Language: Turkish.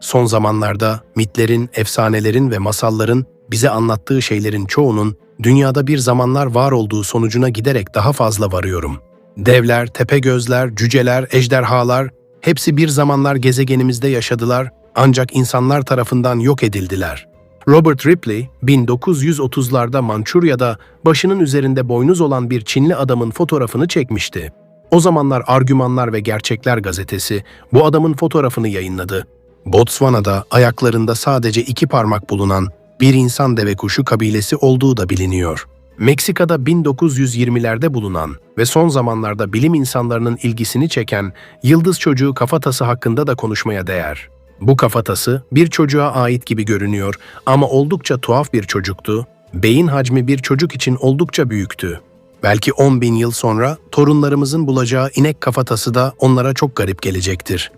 Son zamanlarda mitlerin, efsanelerin ve masalların bize anlattığı şeylerin çoğunun dünyada bir zamanlar var olduğu sonucuna giderek daha fazla varıyorum. Devler, tepegözler, cüceler, ejderhalar hepsi bir zamanlar gezegenimizde yaşadılar ancak insanlar tarafından yok edildiler. Robert Ripley, 1930'larda Mançurya'da başının üzerinde boynuz olan bir Çinli adamın fotoğrafını çekmişti. O zamanlar Argümanlar ve Gerçekler gazetesi bu adamın fotoğrafını yayınladı. Botswana'da ayaklarında sadece iki parmak bulunan bir insan deve kuşu kabilesi olduğu da biliniyor. Meksika'da 1920'lerde bulunan ve son zamanlarda bilim insanlarının ilgisini çeken Yıldız Çocuğu kafatası hakkında da konuşmaya değer. Bu kafatası bir çocuğa ait gibi görünüyor ama oldukça tuhaf bir çocuktu. Beyin hacmi bir çocuk için oldukça büyüktü. Belki 10 bin yıl sonra torunlarımızın bulacağı inek kafatası da onlara çok garip gelecektir.